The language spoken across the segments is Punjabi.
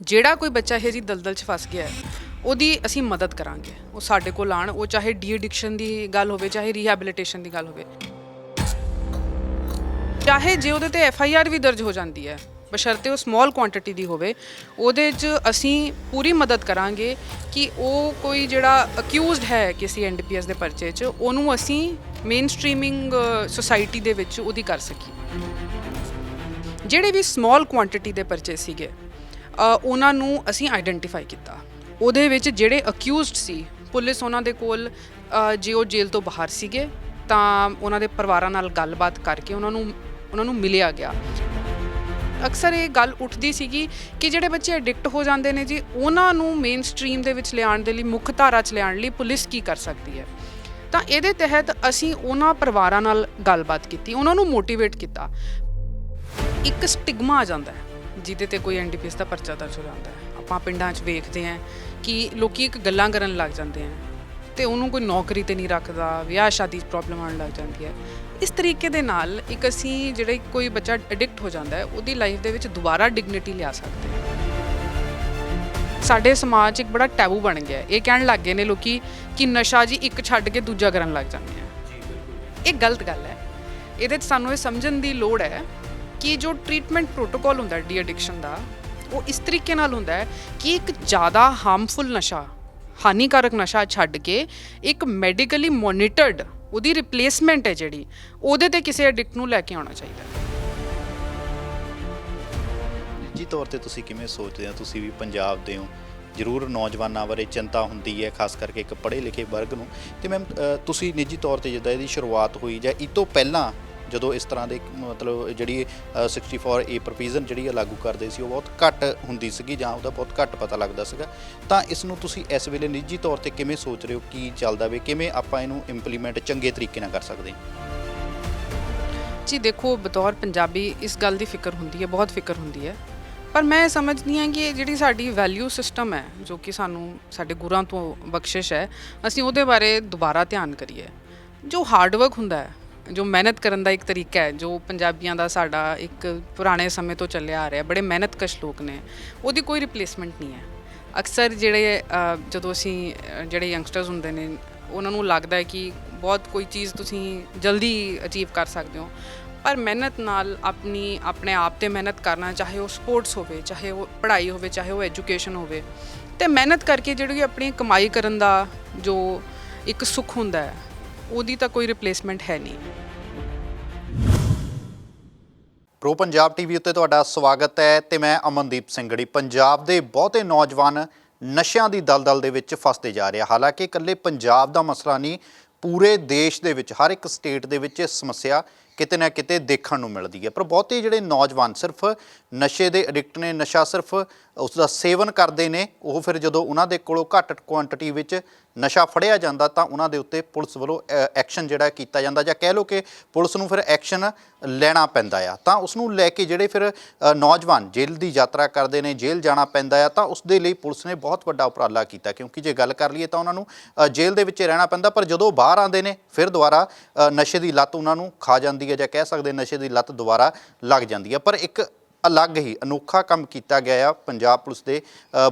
ਜਿਹੜਾ ਕੋਈ ਬੱਚਾ ਇਹ ਜੀ ਦਲਦਲ 'ਚ ਫਸ ਗਿਆ ਹੈ, ਉਹਦੀ ਅਸੀਂ ਮਦਦ ਕਰਾਂਗੇ। ਉਹ ਸਾਡੇ ਕੋਲ ਆਣ ਉਹ ਚਾਹੇ ਡੀ ਐਡਿਕਸ਼ਨ ਦੀ ਗੱਲ ਹੋਵੇ ਚਾਹੇ ਰੀਹੈਬਿਲਿਟੇਸ਼ਨ ਦੀ ਗੱਲ ਹੋਵੇ। ਚਾਹੇ ਜੇ ਉਹਦੇ ਤੇ ਐਫ ਆਈ ਆਰ ਵੀ ਦਰਜ ਹੋ ਜਾਂਦੀ ਹੈ ਬਸ਼ਰਤੇ ਉਹ ਸਮਾਲ ਕੁਆਂਟੀਟੀ ਦੀ ਹੋਵੇ ਉਹਦੇ 'ਚ ਅਸੀਂ ਪੂਰੀ ਮਦਦ ਕਰਾਂਗੇ ਕਿ ਉਹ ਕੋਈ ਜਿਹੜਾ ਅਕਿਊਜ਼ਡ ਹੈ ਕਿਸੇ ਐਨਡੀਪੀਐਸ ਦੇ ਪਰਚੇ 'ਚ ਉਹਨੂੰ ਅਸੀਂ ਮੇਨ ਸਟ੍ਰੀਮਿੰਗ ਸੁਸਾਇਟੀ ਦੇ ਵਿੱਚ ਉਹਦੀ ਕਰ ਸਕੀਏ। ਜਿਹੜੇ ਵੀ ਸਮਾਲ ਕੁਆਂਟੀਟੀ ਦੇ ਪਰਚੇ ਸੀਗੇ ਉਹਨਾਂ ਨੂੰ ਅਸੀਂ ਆਈਡੈਂਟੀਫਾਈ ਕੀਤਾ। ਉਹਦੇ ਵਿੱਚ ਜਿਹੜੇ ਅਕਿਊਜ਼ਡ ਸੀ, ਪੁਲਿਸ ਉਹਨਾਂ ਦੇ ਕੋਲ ਜੇ ਉਹ ਜੇਲ੍ਹ ਤੋਂ ਬਾਹਰ ਸੀਗੇ, ਤਾਂ ਉਹਨਾਂ ਦੇ ਪਰਿਵਾਰਾਂ ਨਾਲ ਗੱਲਬਾਤ ਕਰਕੇ ਉਹਨਾਂ ਨੂੰ ਉਹਨਾਂ ਨੂੰ ਮਿਲਿਆ ਗਿਆ। ਅਕਸਰ ਇਹ ਗੱਲ ਉੱਠਦੀ ਸੀਗੀ ਕਿ ਜਿਹੜੇ ਬੱਚੇ ਐਡਿਕਟ ਹੋ ਜਾਂਦੇ ਨੇ ਜੀ, ਉਹਨਾਂ ਨੂੰ ਮੇਨ ਸਟ੍ਰੀਮ ਦੇ ਵਿੱਚ ਲਿਆਉਣ ਦੇ ਲਈ, ਮੁੱਖ ਧਾਰਾ 'ਚ ਲਿਆਉਣ ਲਈ ਪੁਲਿਸ ਕੀ ਕਰ ਸਕਦੀ ਹੈ? ਤਾਂ ਇਹਦੇ ਤਹਿਤ ਅਸੀਂ ਉਹਨਾਂ ਪਰਿਵਾਰਾਂ ਨਾਲ ਗੱਲਬਾਤ ਕੀਤੀ, ਉਹਨਾਂ ਨੂੰ ਮੋਟੀਵੇਟ ਕੀਤਾ। ਇੱਕ ਸਟਿਗਮਾ ਆ ਜਾਂਦਾ ਹੈ। ਜਿਹਦੇ ਤੇ ਕੋਈ ਐਨਡੀਪੀਐਸ ਦਾ ਪਰਚਾ ਦਰਜ ਹੋ ਜਾਂਦਾ ਹੈ। ਆਪਾਂ ਪਿੰਡਾਂ 'ਚ ਵੇਖਦੇ ਹਾਂ ਕਿ ਲੋਕੀ ਇੱਕ ਗੱਲਾਂ ਕਰਨ ਲੱਗ ਜਾਂਦੇ ਆ ਤੇ ਉਹਨੂੰ ਕੋਈ ਨੌਕਰੀ ਤੇ ਨਹੀਂ ਰੱਖਦਾ ਵਿਆਹ ਸ਼ਾਦੀ 'ਚ ਪ੍ਰੋਬਲਮ ਆਉਣ ਲੱਗ ਜਾਂਦੀ ਹੈ। ਇਸ ਤਰੀਕੇ ਦੇ ਨਾਲ ਇੱਕ ਅਸੀਂ ਜਿਹੜੇ ਕੋਈ ਬੱਚਾ ਐਡਿਕਟ ਹੋ ਜਾਂਦਾ ਹੈ ਉਹਦੀ ਲਾਈਫ ਦੇ ਵਿੱਚ ਦੁਬਾਰਾ ਡਿਗਨਿਟੀ ਲਿਆ ਸਕਦੇ ਹਾਂ। ਸਾਡੇ ਸਮਾਜ 'ਚ ਇੱਕ ਬੜਾ ਟੈਬੂ ਬਣ ਗਿਆ। ਇਹ ਕਹਿਣ ਲੱਗ ਗਏ ਨੇ ਲੋਕੀ ਕਿ ਨਸ਼ਾ ਜੀ ਇੱਕ ਛੱਡ ਕੇ ਦੂਜਾ ਕਰਨ ਲੱਗ ਜਾਂਦੇ ਆ ਇਹ ਗਲਤ ਗੱਲ ਹੈ। ਇਹਦੇ 'ਚ ਸਾਨੂੰ ਇਹ ਸਮਝਣ ਦੀ ਲੋੜ ਹੈ ਕਿ ਜੋ ਟ੍ਰੀਟਮੈਂਟ ਪ੍ਰੋਟੋਕੋਲ ਹੁੰਦਾ ਡੀ ਐਡਿਕਸ਼ਨ ਦਾ, ਉਹ ਇਸ ਤਰੀਕੇ ਨਾਲ ਹੁੰਦਾ ਹੈ ਕਿ ਇੱਕ ਜ਼ਿਆਦਾ ਹਾਰਮਫੁਲ ਨਸ਼ਾ, ਹਾਨੀਕਾਰਕ ਨਸ਼ਾ ਛੱਡ ਕੇ ਇੱਕ ਮੈਡੀਕਲੀ ਮੋਨੀਟਰਡ ਉਹਦੀ ਰਿਪਲੇਸਮੈਂਟ ਹੈ ਜਿਹੜੀ, ਉਹਦੇ ਤੇ ਕਿਸੇ ਐਡਿਕਟ ਨੂੰ ਲੈ ਕੇ ਆਉਣਾ ਚਾਹੀਦਾ ਹੈ। ਨਿੱਜੀ ਤੌਰ ਤੇ ਤੁਸੀਂ ਕਿਵੇਂ ਸੋਚਦੇ ਹੋ? ਤੁਸੀਂ ਵੀ ਪੰਜਾਬ ਦੇ ਹੋ, ਜ਼ਰੂਰ ਨੌਜਵਾਨਾਂ ਬਾਰੇ ਚਿੰਤਾ ਹੁੰਦੀ ਹੈ, ਖਾਸ ਕਰਕੇ ਇੱਕ ਪੜ੍ਹੇ ਲਿਖੇ ਵਰਗ ਨੂੰ। ਤੇ ਮੈਮ ਤੁਸੀਂ ਨਿੱਜੀ ਤੌਰ ਤੇ ਜਿੱਦਾਂ ਇਹਦੀ ਸ਼ੁਰੂਆਤ ਹੋਈ ਜਾਂ ਇਹ ਤੋਂ ਪਹਿਲਾਂ ਜਦੋਂ ਇਸ ਤਰ੍ਹਾਂ ਦੇ ਮਤਲਬ ਜਿਹੜੀ ਅ, 64 ਏ ਪ੍ਰੋਵੀਜ਼ਨ ਜਿਹੜੀ ਆ ਲਾਗੂ ਕਰਦੇ ਸੀ ਉਹ ਬਹੁਤ ਘੱਟ ਹੁੰਦੀ ਸੀਗੀ ਜਾਂ ਉਹਦਾ ਬਹੁਤ ਘੱਟ ਪਤਾ ਲੱਗਦਾ ਸੀਗਾ। ਤਾਂ ਇਸ ਨੂੰ ਤੁਸੀਂ ਇਸ ਵੇਲੇ ਨਿੱਜੀ ਤੌਰ ਤੇ ਕਿਵੇਂ ਸੋਚ ਰਹੇ ਹੋ? ਕੀ ਚੱਲਦਾ ਵੇ? ਕਿਵੇਂ ਆਪਾਂ ਇਹਨੂੰ ਇੰਪਲੀਮੈਂਟ ਚੰਗੇ ਤਰੀਕੇ ਨਾਲ ਕਰ ਸਕਦੇ ਹਾਂ? ਜੀ ਦੇਖੋ ਬਤੌਰ ਪੰਜਾਬੀ ਇਸ ਗੱਲ ਦੀ ਫਿਕਰ ਹੁੰਦੀ ਹੈ ਬਹੁਤ ਫਿਕਰ ਹੁੰਦੀ ਹੈ। ਪਰ ਮੈਂ ਸਮਝਦੀ ਹਾਂ ਕਿ ਇਹ ਜਿਹੜੀ ਸਾਡੀ ਵੈਲਿਊ ਸਿਸਟਮ ਹੈ ਜੋ ਕਿ ਸਾਨੂੰ ਸਾਡੇ ਗੁਰਾਂ ਤੋਂ ਬਖਸ਼ਿਸ਼ ਹੈ ਅਸੀਂ ਉਹਦੇ ਬਾਰੇ ਦੁਬਾਰਾ ਧਿਆਨ ਕਰੀਏ। ਜੋ ਹਾਰਡ ਵਰਕ ਹੁੰਦਾ ਹੈ ਜੋ ਮਿਹਨਤ ਕਰਨ ਦਾ ਇੱਕ ਤਰੀਕਾ ਹੈ, ਜੋ ਪੰਜਾਬੀਆਂ ਦਾ ਸਾਡਾ ਇੱਕ ਪੁਰਾਣੇ ਸਮੇਂ ਤੋਂ ਚੱਲਿਆ ਆ ਰਿਹਾ, ਬੜੇ ਮਿਹਨਤਕਸ਼ ਲੋਕ ਨੇ, ਉਹਦੀ ਕੋਈ ਰਿਪਲੇਸਮੈਂਟ ਨਹੀਂ ਹੈ। ਅਕਸਰ ਜਿਹੜੇ ਜਦੋਂ ਅਸੀਂ ਜਿਹੜੇ ਯੰਗਸਟਰਸ ਹੁੰਦੇ ਨੇ, ਉਹਨਾਂ ਨੂੰ ਲੱਗਦਾ ਹੈ ਕਿ ਬਹੁਤ ਕੋਈ ਚੀਜ਼ ਤੁਸੀਂ ਜਲਦੀ ਅਚੀਵ ਕਰ ਸਕਦੇ ਹੋ। ਪਰ ਮਿਹਨਤ ਨਾਲ ਆਪਣੀ, ਆਪਣੇ ਆਪ ਤੇ ਮਿਹਨਤ ਕਰਨਾ, ਚਾਹੇ ਉਹ ਸਪੋਰਟਸ ਹੋਵੇ, ਚਾਹੇ ਉਹ ਪੜ੍ਹਾਈ ਹੋਵੇ, ਚਾਹੇ ਉਹ ਐਜੂਕੇਸ਼ਨ ਹੋਵੇ, ਤੇ ਮਿਹਨਤ ਕਰਕੇ ਜਿਹੜੀ ਆਪਣੀ ਕਮਾਈ ਕਰਨ ਦਾ ਜੋ ਇੱਕ ਸੁੱਖ ਹੁੰਦਾ ਹੈ ਉਹਦੀ ਤਾਂ ਕੋਈ ਰਿਪਲੇਸਮੈਂਟ ਹੈ ਨਹੀਂ। ਪ੍ਰੋ ਪੰਜਾਬ ਟੀਵੀ ਉੱਤੇ ਤੁਹਾਡਾ ਸਵਾਗਤ ਹੈ ਤੇ ਮੈਂ ਅਮਨਦੀਪ ਸਿੰਘੜੀ ਪੰਜਾਬ ਦੇ ਬਹੁਤੇ ਨੌਜਵਾਨ ਨਸ਼ਿਆਂ ਦੀ ਦਲਦਲ ਦੇ ਵਿੱਚ ਫਸਦੇ ਜਾ ਰਹੇ ਆ। ਹਾਲਾਂਕਿ ਇਕੱਲੇ ਪੰਜਾਬ ਦਾ ਮਸਲਾ ਨਹੀਂ, ਪੂਰੇ ਦੇਸ਼ ਦੇ ਵਿੱਚ, ਹਰ ਇੱਕ ਸਟੇਟ ਦੇ ਵਿੱਚ ਇਹ ਸਮੱਸਿਆ ਕਿਤੇ ਨਾ ਕਿਤੇ ਦੇਖਣ ਨੂੰ ਮਿਲਦੀ ਹੈ। ਪਰ ਬਹੁਤੇ ਜਿਹੜੇ ਨੌਜਵਾਨ ਸਿਰਫ ਨਸ਼ੇ ਦੇ ਐਡਿਕਟ ਨੇ ਨਸ਼ਾ ਸਿਰਫ ਉਸ ਦਾ ਸੇਵਨ ਕਰਦੇ ਨੇ, ਉਹ ਫਿਰ ਜਦੋਂ ਉਹਨਾਂ ਦੇ ਕੋਲੋਂ ਘੱਟ ਕੁਆਂਟੀਟੀ ਵਿੱਚ ਨਸ਼ਾ ਫੜਿਆ ਜਾਂਦਾ ਤਾਂ ਉਹਨਾਂ ਦੇ ਉੱਤੇ ਪੁਲਿਸ ਵੱਲੋਂ ਐਕਸ਼ਨ ਜਿਹੜਾ ਕੀਤਾ ਜਾਂਦਾ ਜਾਂ ਕਹਿ ਲਓ ਕਿ ਪੁਲਿਸ ਨੂੰ ਫਿਰ ਐਕਸ਼ਨ ਲੈਣਾ ਪੈਂਦਾ ਆ। ਤਾਂ ਉਸ ਨੂੰ ਲੈ ਕੇ ਜਿਹੜੇ ਫਿਰ ਨੌਜਵਾਨ ਜੇਲ੍ਹ ਦੀ ਯਾਤਰਾ ਕਰਦੇ ਨੇ, ਜੇਲ੍ਹ ਜਾਣਾ ਪੈਂਦਾ ਆ, ਤਾਂ ਉਸ ਦੇ ਲਈ ਪੁਲਿਸ ਨੇ ਬਹੁਤ ਵੱਡਾ ਉਪਰਾਲਾ ਕੀਤਾ। ਕਿਉਂਕਿ ਜੇ ਗੱਲ ਕਰ ਲਈਏ ਤਾਂ ਉਹਨਾਂ ਨੂੰ ਜੇਲ੍ਹ ਦੇ ਵਿੱਚ ਰਹਿਣਾ ਪੈਂਦਾ, ਪਰ ਜਦੋਂ ਬਾਹਰ ਆਉਂਦੇ ਨੇ, ਫਿਰ ਦੁਬਾਰਾ ਨਸ਼ੇ ਦੀ ਲੱਤ ਉਹਨਾਂ ਨੂੰ ਖਾ ਜਾਂਦੀ ਹੈ ਜਾਂ ਕਹਿ ਸਕਦੇ ਨਸ਼ੇ ਦੀ ਲੱਤ ਦੁਬਾਰਾ ਲੱਗ ਜਾਂਦੀ ਹੈ। ਪਰ ਇੱਕ ਅਲੱਗ ਹੀ ਅਨੋਖਾ ਕੰਮ ਕੀਤਾ ਗਿਆ ਆ ਪੰਜਾਬ ਪੁਲਿਸ ਦੇ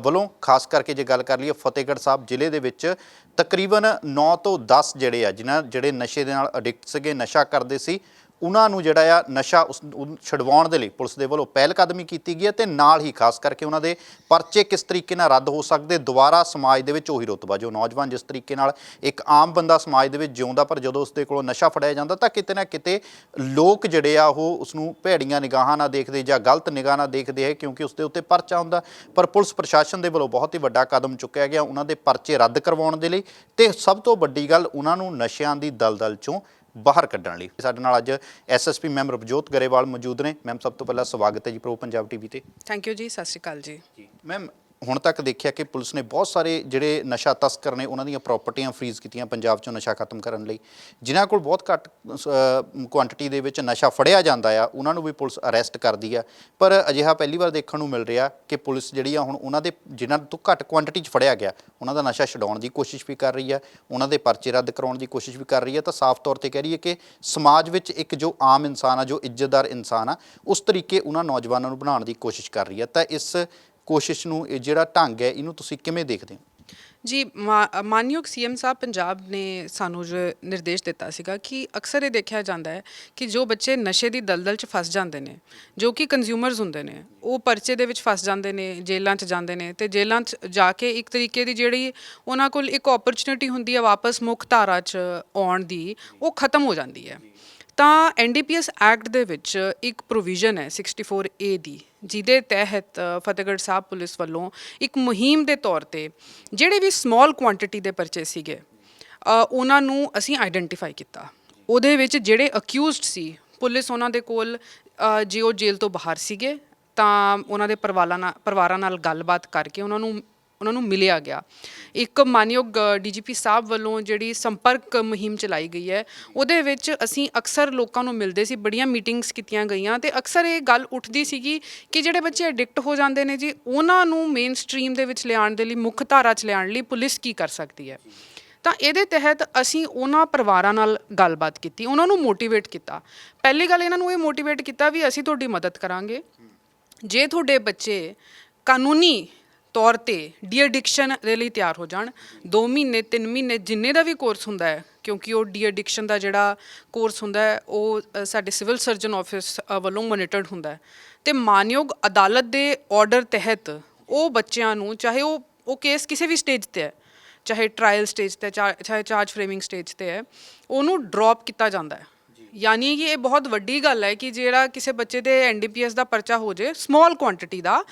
ਵੱਲੋਂ, ਖਾਸ ਕਰਕੇ ਜੇ ਗੱਲ ਕਰ ਲਈਏ ਫਤਿਹਗੜ੍ਹ ਸਾਹਿਬ ਜ਼ਿਲ੍ਹੇ ਦੇ ਵਿੱਚ ਤਕਰੀਬਨ 9 ਤੋਂ 10 ਜਿਹੜੇ ਆ, ਜਿਨ੍ਹਾਂ ਜਿਹੜੇ ਨਸ਼ੇ ਦੇ ਨਾਲ ਅਡਿਕਟ ਸੀਗੇ, ਨਸ਼ਾ ਕਰਦੇ ਸੀ ਉਹਨਾਂ ਨੂੰ ਜਿਹੜਾ ਆ ਨਸ਼ਾ ਉਸ ਉਹਨੂੰ ਛਡਵਾਉਣ ਦੇ ਲਈ ਪੁਲਿਸ ਦੇ ਵੱਲੋਂ ਪਹਿਲ ਕਦਮੀ ਕੀਤੀ ਗਈ ਹੈ ਤੇ ਨਾਲ ਹੀ ਖਾਸ ਕਰਕੇ ਉਹਨਾਂ ਦੇ ਪਰਚੇ ਕਿਸ ਤਰੀਕੇ ਨਾਲ ਰੱਦ ਹੋ ਸਕਦੇ, ਦੁਬਾਰਾ ਸਮਾਜ ਦੇ ਵਿੱਚ ਉਹੀ ਰੁਤਬਾ, ਜੋ ਨੌਜਵਾਨ ਜਿਸ ਤਰੀਕੇ ਨਾਲ ਇੱਕ ਆਮ ਬੰਦਾ ਸਮਾਜ ਦੇ ਵਿੱਚ ਜਿਉਂਦਾ ਪਰ ਜਦੋਂ ਉਸ ਦੇ ਕੋਲੋਂ ਨਸ਼ਾ ਫੜਿਆ ਜਾਂਦਾ ਤਾਂ ਕਿਤੇ ਨਾ ਕਿਤੇ ਲੋਕ ਜਿਹੜੇ ਆ ਉਹ ਉਸ ਨੂੰ ਭੈੜੀਆਂ ਨਿਗਾਹਾਂ ਨਾਲ ਦੇਖਦੇ ਜਾਂ ਗਲਤ ਨਿਗਾਹ ਨਾਲ ਦੇਖਦੇ ਹੈ ਕਿਉਂਕਿ ਉਸ ਦੇ ਉੱਤੇ ਪਰਚਾ ਹੁੰਦਾ। ਪਰ ਪੁਲਿਸ ਪ੍ਰਸ਼ਾਸਨ ਦੇ ਵੱਲੋਂ ਬਹੁਤ ਹੀ ਵੱਡਾ ਕਦਮ ਚੁੱਕਿਆ ਗਿਆ ਉਹਨਾਂ ਦੇ ਪਰਚੇ ਰੱਦ ਕਰਵਾਉਣ ਦੇ ਲਈ ਤੇ ਸਭ ਤੋਂ ਵੱਡੀ ਗੱਲ ਉਹਨਾਂ ਨੂੰ ਨਸ਼ਿਆਂ ਦੀ ਦਲਦਲ ਚੋਂ ਬਾਹਰ ਕੱਢਣ ਲਈ। ਸਾਡੇ ਨਾਲ ਅੱਜ ਐਸਐਸਪੀ ਮੈਮ ਰਵਜੋਤ ਗਰੇਵਾਲ ਮੌਜੂਦ ਨੇ। ਮੈਮ ਸਭ ਤੋਂ ਪਹਿਲਾਂ ਸਵਾਗਤ ਹੈ ਜੀ ਪ੍ਰੋ ਪੰਜਾਬ ਟੀਵੀ ਤੇ। ਥੈਂਕ ਯੂ ਜੀ ਸਤਿ ਸ਼੍ਰੀ ਅਕਾਲ ਜੀ। ਜੀ ਮੈਮ ਹੁਣ ਤੱਕ ਦੇਖਿਆ ਕਿ ਪੁਲਿਸ ਨੇ ਬਹੁਤ ਸਾਰੇ ਜਿਹੜੇ ਨਸ਼ਾ ਤਸਕਰ ਨੇ, ਉਹਨਾਂ ਦੀਆਂ ਪ੍ਰਾਪਰਟੀਆਂ ਫਰੀਜ਼ ਕੀਤੀਆਂ ਪੰਜਾਬ ਚੋਂ ਨਸ਼ਾ ਖਤਮ ਕਰਨ ਲਈ। ਜਿਨ੍ਹਾਂ ਕੋਲ ਬਹੁਤ ਘੱਟ ਕੁਆਂਟੀਟੀ ਦੇ ਵਿੱਚ ਨਸ਼ਾ ਫੜਿਆ ਜਾਂਦਾ ਆ, ਉਹਨਾਂ ਨੂੰ ਵੀ ਪੁਲਿਸ ਅਰੈਸਟ ਕਰਦੀ ਆ। ਪਰ ਅਜਿਹਾ ਪਹਿਲੀ ਵਾਰ ਦੇਖਣ ਨੂੰ ਮਿਲ ਰਿਹਾ ਕਿ ਪੁਲਿਸ ਜਿਹੜੀ ਆ, ਹੁਣ ਉਹਨਾਂ ਦੇ ਜਿਨ੍ਹਾਂ ਤੋਂ ਘੱਟ ਕੁਆਂਟੀਟੀ 'ਚ ਫੜਿਆ ਗਿਆ, ਉਹਨਾਂ ਦਾ ਨਸ਼ਾ ਛਡਾਉਣ ਦੀ ਕੋਸ਼ਿਸ਼ ਵੀ ਕਰ ਰਹੀ ਆ, ਉਹਨਾਂ ਦੇ ਪਰਚੇ ਰੱਦ ਕਰਾਉਣ ਦੀ ਕੋਸ਼ਿਸ਼ ਵੀ ਕਰ ਰਹੀ ਆ। ਤਾਂ ਸਾਫ਼ ਤੌਰ ਤੇ ਕਹਿ ਰਹੀ ਹੈ ਕਿ ਸਮਾਜ ਵਿੱਚ ਇੱਕ ਜੋ ਆਮ ਇਨਸਾਨ ਆ, ਜੋ ਇੱਜ਼ਤਦਾਰ ਇਨਸਾਨ ਆ, ਉਸ ਤਰੀਕੇ ਉਹਨਾਂ ਨੌਜਵਾਨਾਂ ਨੂੰ ਬਣਾਉਣ ਦੀ ਕੋਸ਼ਿਸ਼ ਕਰ ਰਹੀ ਹੈ ਤਾਂ ਇਸ ਕੋਸ਼ਿਸ਼ ਨੂੰ, ਇਹ ਜਿਹੜਾ ਢੰਗ ਹੈ, ਇਹਨੂੰ ਤੁਸੀਂ ਕਿਵੇਂ ਦੇਖਦੇ ਹੋ? ਜੀ ਮਾਨਯੋਗ ਸੀਐਮ ਸਾਹਿਬ ਪੰਜਾਬ ਨੇ ਸਾਨੂੰ ਜੋ ਨਿਰਦੇਸ਼ ਦਿੱਤਾ ਸੀਗਾ ਕਿ ਅਕਸਰ ਇਹ ਦੇਖਿਆ ਜਾਂਦਾ ਹੈ ਕਿ ਜੋ ਬੱਚੇ ਨਸ਼ੇ ਦੀ ਦਲਦਲ 'ਚ ਫਸ ਜਾਂਦੇ ਨੇ, ਜੋ ਕਿ ਕੰਜ਼ਿਊਮਰਸ ਹੁੰਦੇ ਨੇ, ਉਹ ਪਰਚੇ ਦੇ ਵਿੱਚ ਫਸ ਜਾਂਦੇ ਨੇ, ਜੇਲ੍ਹਾਂ 'ਚ ਜਾਂਦੇ ਨੇ ਤੇ ਜੇਲ੍ਹਾਂ 'ਚ ਜਾ ਕੇ ਇੱਕ ਤਰੀਕੇ ਦੀ ਜਿਹੜੀ ਉਹਨਾਂ ਕੋਲ ਇੱਕ ਓਪਰਚ्युनिटी ਹੁੰਦੀ ਹੈ ਵਾਪਸ ਮੁੱਖ ਧਾਰਾ 'ਚ ਆਉਣ ਦੀ, ਉਹ ਖਤਮ ਹੋ ਜਾਂਦੀ ਹੈ। ਤਾਂ ਐਨਡੀਪੀਐਸ ਐਕਟ ਦੇ ਵਿੱਚ ਇੱਕ ਪ੍ਰੋਵੀਜ਼ਨ ਹੈ 64A ਦੀ। ਜਿਹਦੇ ਤਹਿਤ ਫਤਿਹਗੜ੍ਹ ਸਾਹਿਬ ਪੁਲਿਸ ਵੱਲੋਂ ਇੱਕ ਮੁਹਿੰਮ ਦੇ ਤੌਰ ਤੇ ਜਿਹੜੇ ਵੀ ਸਮਾਲ ਕੁਆਂਟੀਟੀ ਦੇ ਪਰਚੇ ਸੀਗੇ ਉਹਨਾਂ ਨੂੰ ਅਸੀਂ ਆਈਡੈਂਟੀਫਾਈ ਕੀਤਾ। ਉਹਦੇ ਵਿੱਚ ਜਿਹੜੇ ਅਕਿਊਜ਼ਡ ਸੀ, ਪੁਲਿਸ ਉਹਨਾਂ ਦੇ ਕੋਲ ਜੇ ਉਹ ਜੇਲ੍ਹ ਤੋਂ ਬਾਹਰ ਸੀਗੇ, ਤਾਂ ਉਹਨਾਂ ਦੇ ਪਰਿਵਾਰਾਂ ਨਾਲ ਪਰਿਵਾਰਾਂ ਨਾਲ ਗੱਲਬਾਤ ਕਰਕੇ ਉਹਨਾਂ ਨੂੰ ਉਹਨਾਂ ਨੂੰ ਮਿਲਿਆ ਗਿਆ। ਇੱਕ ਮਾਨਯੋਗ ਡੀਜੀਪੀ ਸਾਹਿਬ ਵੱਲੋਂ ਜਿਹੜੀ ਸੰਪਰਕ ਮੁਹਿੰਮ ਚਲਾਈ ਗਈ ਹੈ, ਉਹਦੇ ਵਿੱਚ ਅਸੀਂ ਅਕਸਰ ਲੋਕਾਂ ਨੂੰ ਮਿਲਦੇ ਸੀ, ਬੜੀਆਂ ਮੀਟਿੰਗਸ ਕੀਤੀਆਂ ਗਈਆਂ ਤੇ ਅਕਸਰ ਇਹ ਗੱਲ ਉੱਠਦੀ ਸੀਗੀ ਕਿ ਜਿਹੜੇ ਬੱਚੇ ਐਡਿਕਟ ਹੋ ਜਾਂਦੇ ਨੇ ਜੀ, ਉਹਨਾਂ ਨੂੰ ਮੇਨ ਸਟਰੀਮ ਦੇ ਵਿੱਚ ਲਿਆਉਣ ਦੇ ਲਈ, ਮੁੱਖ ਧਾਰਾ 'ਚ ਲਿਆਉਣ ਲਈ ਪੁਲਿਸ ਕੀ ਕਰ ਸਕਦੀ ਹੈ। ਤਾਂ ਇਹਦੇ ਤਹਿਤ ਅਸੀਂ ਉਹਨਾਂ ਪਰਿਵਾਰਾਂ ਨਾਲ ਗੱਲਬਾਤ ਕੀਤੀ, ਉਹਨਾਂ ਨੂੰ ਮੋਟੀਵੇਟ ਕੀਤਾ। ਪਹਿਲੀ ਗੱਲ ਇਹਨਾਂ ਨੂੰ ਇਹ ਮੋਟੀਵੇਟ ਕੀਤਾ ਵੀ ਅਸੀਂ ਤੁਹਾਡੀ ਮਦਦ ਕਰਾਂਗੇ। ਜੇ ਤੁਹਾਡੇ ਬੱਚੇ ਕਾਨੂੰਨੀ ਤੌਰ ਤੇ ਡੀ ਐਡਿਕਸ਼ਨ ਦੇ ਲਈ ਤਿਆਰ ਹੋ ਜਾਣ। 2 ਮਹੀਨੇ 3 ਮਹੀਨੇ ਜਿੰਨੇ ਦਾ ਵੀ ਕੋਰਸ ਹੁੰਦਾ ਹੈ, ਕਿਉਂਕਿ ਉਹ ਡੀ ਐਡਿਕਸ਼ਨ ਦਾ ਜਿਹੜਾ ਕੋਰਸ ਹੁੰਦਾ ਹੈ, ਉਹ ਸਾਡੇ ਸਿਵਲ ਸਰਜਨ ਆਫਿਸ ਵੱਲੋਂ ਮੋਨੀਟਰਡ ਹੁੰਦਾ ਹੈ। ਤੇ ਮਾਨਯੋਗ ਅਦਾਲਤ ਦੇ ਆਰਡਰ ਤਹਿਤ ਉਹ ਬੱਚਿਆਂ ਨੂੰ, ਚਾਹੇ ਉਹ ਉਹ ਕੇਸ ਕਿਸੇ ਵੀ ਸਟੇਜ ਤੇ ਹੈ, ਚਾਹੇ ਟ੍ਰਾਇਲ ਸਟੇਜ ਤੇ ਚਾ- ਚਾਹੇ ਚਾਰਜ ਫਰੇਮਿੰਗ ਸਟੇਜ ਤੇ ਹੈ, ਉਹਨੂੰ ਡ੍ਰੌਪ ਕੀਤਾ ਜਾਂਦਾ ਹੈ। ਯਾਨੀ ਕਿ ਇਹ ਬਹੁਤ ਵੱਡੀ ਗੱਲ ਹੈ ਕਿ ਜਿਹੜਾ ਕਿਸੇ ਬੱਚੇ ਦੇ ਐਨਡੀਪੀਐਸ ਦਾ ਪਰਚਾ ਹੋ ਜੇ ਸਮਾਲ ਕੁਆਂਟੀਟੀ ਦਾ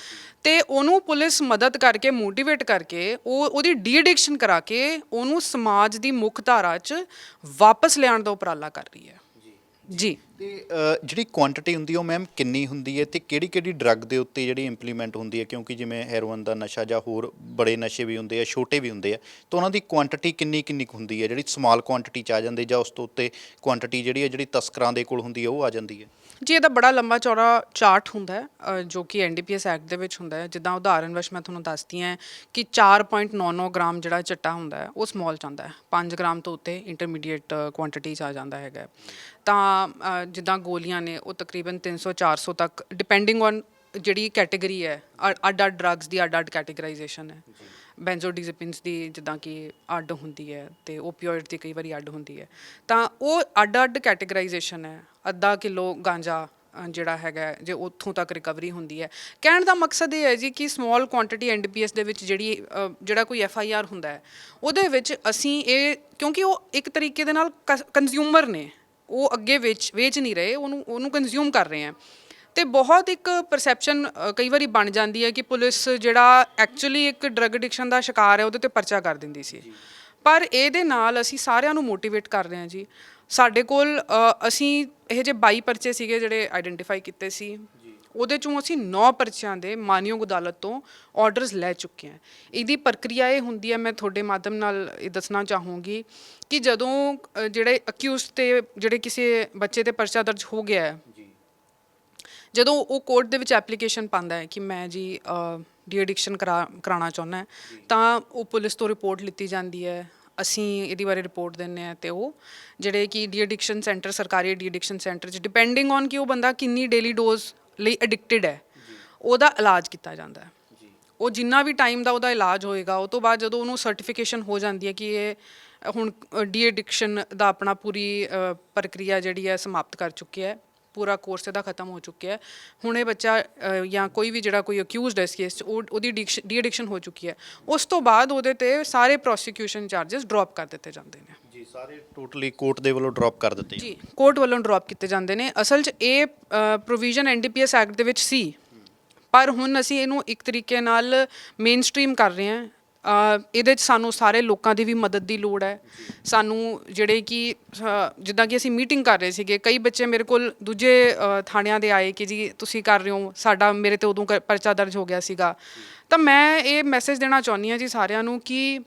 ਤੇ ਉਹਨੂੰ ਪੁਲਿਸ ਮਦਦ ਕਰਕੇ ਮੋਟੀਵੇਟ ਕਰਕੇ ਉਹ ਉਹਦੀ ਡੀ ਐਡਿਕਸ਼ਨ ਕਰਾ ਕੇ ਉਹਨੂੰ ਸਮਾਜ ਦੀ ਮੁੱਖ ਧਾਰਾ 'ਚ ਵਾਪਸ ਲਿਆਉਣ ਦਾ ਉਪਰਾਲਾ ਕਰ ਰਹੀ ਹੈ। ਜੀ। ਤੇ ਅ, ਜਿਹੜੀ ਕੁਆਂਟੀਟੀ ਹੁੰਦੀ ਹੈ ਉਹ ਮੈਮ ਕਿੰਨੀ ਹੁੰਦੀ ਹੈ ਤੇ ਕਿਹੜੀ ਕਿਹੜੀ ਡਰੱਗ ਦੇ ਉੱਤੇ ਜਿਹੜੀ ਇੰਪਲੀਮੈਂਟ ਹੁੰਦੀ ਹੈ? ਕਿਉਂਕਿ ਜਿਵੇਂ ਹੈਰੋਇਨ ਦਾ ਨਸ਼ਾ ਜਾਂ ਹੋਰ ਬੜੇ ਨਸ਼ੇ ਵੀ ਹੁੰਦੇ ਆ ਛੋਟੇ ਵੀ ਹੁੰਦੇ ਆ ਤਾਂ ਉਹਨਾਂ ਦੀ ਕੁਆਂਟੀਟੀ ਕਿੰਨੀ ਕਿੰਨੀ ਕੁ ਹੁੰਦੀ ਹੈ? ਜਿਹੜੀ ਸਮਾਲ ਕੁਆਂਟੀਟੀ ਚ ਆ ਜਾਂਦੇ ਜਾਂ ਉਸ ਤੋਂ ਉੱਤੇ ਕੁਆਂਟੀਟੀ ਜਿਹੜੀ ਹੈ ਜਿਹੜੀ ਤਸਕਰਾਂ ਦੇ ਕੋਲ ਹੁੰਦੀ ਹੈ ਉਹ ਆ ਜਾਂਦੀ ਹੈ? ਜੀ ਇਹਦਾ ਬੜਾ ਲੰਬਾ ਚੌੜਾ ਚਾਰਟ ਹੁੰਦਾ ਹੈ ਅ, ਜੋ ਕਿ ਐਨਡੀਪੀਐਸ ਐਕਟ ਦੇ ਵਿੱਚ ਹੁੰਦਾ ਹੈ। ਜਿੱਦਾਂ ਉਦਾਹਰਨ ਵਸ਼ ਮੈਂ ਤੁਹਾਨੂੰ ਦੱਸਦੀ ਹਾਂ ਕਿ 4.99 ਗ੍ਰਾਮ ਜਿਹੜਾ ਚਿੱਟਾ ਹੁੰਦਾ ਹੈ ਉਹ ਸਮਾਲ ਚ ਆਉਂਦਾ ਹੈ। 5 ਗ੍ਰਾਮ ਤੋਂ ਉੱਤੇ ਇੰਟਰਮੀਡੀਏਟ ਕੁਆਂਟੀਟੀ ਚ ਆ ਜਾਂਦਾ ਹੈਗਾ ਤਾਂ ਅ, ਜਿੱਦਾਂ ਗੋਲੀਆਂ ਨੇ ਉਹ ਤਕਰੀਬਨ 300 400 ਤੱਕ ਡਿਪੈਂਡਿੰਗ ਔਨ ਜਿਹੜੀ ਕੈਟਾਗਰੀ ਹੈ ਅੱਡ ਅੱਡ ਡਰੱਗਸ ਦੀ ਅੱਡ ਅੱਡ ਕੈਟਾਗਰਾਈਜੇਸ਼ਨ ਹੈ ਬੈਂਜ਼ੋਡਿਜ਼ਪਿਨਸ ਦੀ ਜਿੱਦਾਂ ਕਿ ਅੱਡ ਹੁੰਦੀ ਹੈ ਤੇ ਓਪੀਓਇਡ ਦੀ ਕਈ ਵਾਰੀ ਅੱਡ ਹੁੰਦੀ ਹੈ। ਤਾਂ ਉਹ ਅੱਡ ਅੱਡ ਕੈਟਾਗਰਾਈਜੇਸ਼ਨ ਹੈ। ਅੱਧਾ ਕਿਲੋ ਗਾਂਜਾ ਜਿਹੜਾ ਹੈਗਾ ਜੇ ਉੱਥੋਂ ਤੱਕ ਰਿਕਵਰੀ ਹੁੰਦੀ ਹੈ। ਕਹਿਣ ਦਾ ਮਕਸਦ ਇਹ ਹੈ ਜੀ ਕਿ ਸਮਾਲ ਕੁਆਂਟੀਟੀ ਐਨਡੀਪੀਐਸ ਦੇ ਵਿੱਚ ਜਿਹੜੀ ਜਿਹੜਾ ਕੋਈ ਐਫ ਆਈ ਆਰ ਹੁੰਦਾ ਹੈ ਉਹਦੇ ਵਿੱਚ ਅਸੀਂ ਇਹ ਕਿਉਂਕਿ ਉਹ ਇੱਕ ਤਰੀਕੇ ਦੇ ਨਾਲ ਕੰਜ਼ਿਊਮਰ ਨੇ ਉਹ ਅੱਗੇ ਵੇਚ ਵੇਚ ਨਹੀਂ ਰਹੇ, ਉਹਨੂੰ ਉਹਨੂੰ ਕੰਜ਼ਿਊਮ ਕਰ ਰਹੇ ਆ ਤੇ ਬਹੁਤ ਇੱਕ ਪਰਸੈਪਸ਼ਨ ਕਈ ਵਾਰੀ ਬਣ ਜਾਂਦੀ ਹੈ ਕਿ ਪੁਲਿਸ ਜਿਹੜਾ ਐਕਚੁਅਲੀ ਇੱਕ ਡਰੱਗ ਐਡਿਕਸ਼ਨ ਦਾ ਸ਼ਿਕਾਰ ਹੈ, ਉਹਦੇ ਤੇ ਪਰਚਾ ਕਰ ਦਿੰਦੀ ਸੀ। ਪਰ ਇਹਦੇ ਨਾਲ ਅਸੀਂ ਸਾਰਿਆਂ ਨੂੰ ਮੋਟੀਵੇਟ ਕਰ ਰਹੇ ਹਾਂ ਜੀ। ਸਾਡੇ ਕੋਲ ਅਸੀਂ ਇਹ ਜੇ 22 ਪਰਚੇ ਸੀਗੇ ਜਿਹੜੇ ਆਈਡੈਂਟੀਫਾਈ ਕੀਤੇ ਸੀ। ਉਹਦੇ ਚੋਂ ਅਸੀਂ 9 ਪਰਚਿਆਂ ਦੇ ਮਾਨਯੋਗ ਅਦਾਲਤ ਤੋਂ ਆਰਡਰਸ ਲੈ ਚੁੱਕੇ ਹਾਂ। ਇਹਦੀ ਪ੍ਰਕਿਰਿਆ ਇਹ ਹੁੰਦੀ ਹੈ ਮੈਂ ਤੁਹਾਡੇ ਮਾਧਮ ਨਾਲ ਇਹ ਦੱਸਣਾ ਚਾਹੂੰਗੀ ਕਿ ਜਦੋਂ ਅ, ਜਿਹੜੇ ਅਕਿਊਜ਼ਡ ਤੇ ਜਿਹੜੇ ਕਿਸੇ ਬੱਚੇ ਤੇ ਪਰਚਾ ਦਰਜ ਹੋ ਗਿਆ ਹੈ ਜਦੋਂ ਉਹ ਕੋਰਟ ਦੇ ਵਿੱਚ ਐਪਲੀਕੇਸ਼ਨ ਪਾਉਂਦਾ ਹੈ ਕਿ ਮੈਂ ਜੀ ਡੀ ਐਡਿਕਸ਼ਨ ਕਰਾ ਕਰਾਉਣਾ ਚਾਹੁੰਦਾ ਹੈ, ਤਾਂ ਉਹ ਪੁਲਿਸ ਤੋਂ ਰਿਪੋਰਟ ਲਿੱਤੀ ਜਾਂਦੀ ਹੈ। ਅਸੀਂ ਇਹਦੀ ਬਾਰੇ ਰਿਪੋਰਟ ਦਿੰਨੇ ਆ ਤੇ ਉਹ ਜਿਹੜੇ ਕਿ ਡੀ ਐਡਿਕਸ਼ਨ ਸੈਂਟਰ ਸਰਕਾਰੀ ਡੀ ਐਡਿਕਸ਼ਨ ਸੈਂਟਰ 'ਚ ਡਿਪੈਂਡਿੰਗ ਔਨ ਕਿ ਉਹ ਬੰਦਾ ਕਿੰਨੀ ਡੇਲੀ ਡੋਜ਼ ਲਈ ਐਡਿਕਟਡ ਹੈ। ਉਹਦਾ ਇਲਾਜ ਕੀਤਾ ਜਾਂਦਾ ਹੈ। ਉਹ ਜਿੰਨਾ ਵੀ ਟਾਈਮ ਦਾ ਉਹਦਾ ਇਲਾਜ ਹੋਏਗਾ ਉਹ ਤੋਂ ਬਾਅਦ ਜਦੋਂ ਉਹਨੂੰ ਸਰਟੀਫਿਕੇਸ਼ਨ ਹੋ ਜਾਂਦੀ ਹੈ ਕਿ ਇਹ ਹੁਣ ਡੀ ਐਡਿਕਸ਼ਨ ਦਾ ਆਪਣਾ ਪੂਰੀ ਪ੍ਰਕਿਰਿਆ ਜਿਹੜੀ ਹੈ ਸਮਾਪਤ ਕਰ ਚੁੱਕਿਆ ਹੈ। ਪੂਰਾ ਕੋਰਸ ਇਹਦਾ ਖਤਮ ਹੋ ਚੁੱਕਿਆ ਹੈ। ਹੁਣ ਇਹ ਬੱਚਾ ਜਾਂ ਕੋਈ ਵੀ ਜਿਹੜਾ ਕੋਈ ਅਕਿਊਜ਼ਡ ਹੈ ਇਸ ਕੇਸ 'ਚ ਉਹ ਉਹਦੀ ਡੀ ਐਡਿਕਸ਼ਨ ਹੋ ਚੁੱਕੀ ਹੈ। ਉਸ ਤੋਂ ਬਾਅਦ ਉਹਦੇ ਤੇ ਸਾਰੇ ਪ੍ਰੋਸੀਕਿਊਸ਼ਨ ਚਾਰजेस ਡ੍ਰੌਪ ਕਰ ਦਿੱਤੇ ਜਾਂਦੇ ਨੇ। ਜੀ ਸਾਰੇ ਟੋਟਲੀ ਕੋਰਟ ਦੇ ਵੱਲੋਂ ਡ੍ਰੌਪ ਕਰ ਦਿੱਤੇ ਜੀ ਕੋਰਟ ਵੱਲੋਂ ਡ੍ਰੌਪ ਕੀਤੇ ਜਾਂਦੇ ਨੇ। ਅਸਲ 'ਚ ਇਹ ਪ੍ਰੋਵੀਜ਼ਨ ਐਨਡੀਪੀਐਸ ਐਕਟ ਦੇ ਵਿੱਚ ਸੀ। ਪਰ ਹੁਣ ਅਸੀਂ ਇਹਨੂੰ ਇੱਕ ਤਰੀਕੇ ਨਾਲ ਮੇਨ ਸਟ੍ਰੀਮ ਕਰ ਰਹੇ ਹਾਂ। ਇਹਦੇ 'ਚ ਸਾਨੂੰ ਸਾਰੇ ਲੋਕਾਂ ਦੀ ਵੀ ਮਦਦ ਦੀ ਲੋੜ ਹੈ। ਸਾਨੂੰ ਜਿਹੜੇ ਕਿ ਜਿੱਦਾਂ ਕਿ ਅਸੀਂ ਮੀਟਿੰਗ ਕਰ ਰਹੇ ਸੀਗੇ, ਕਈ ਬੱਚੇ ਮੇਰੇ ਕੋਲ ਦੂਜੇ ਥਾਣਿਆਂ ਦੇ ਆਏ ਕਿ ਜੀ ਤੁਸੀਂ ਕਰ ਰਹੇ ਹੋ, ਸਾਡਾ ਮੇਰੇ ਤੇ ਉਦੋਂ ਕ- ਪਰਚਾ ਦਰਜ ਹੋ ਗਿਆ ਸੀਗਾ। ਤਾਂ ਮੈਂ ਇਹ ਮੈਸੇਜ ਦੇਣਾ ਚਾਹੁੰਦੀ ਹਾਂ ਜੀ ਸਾਰਿਆਂ ਨੂੰ ਕਿ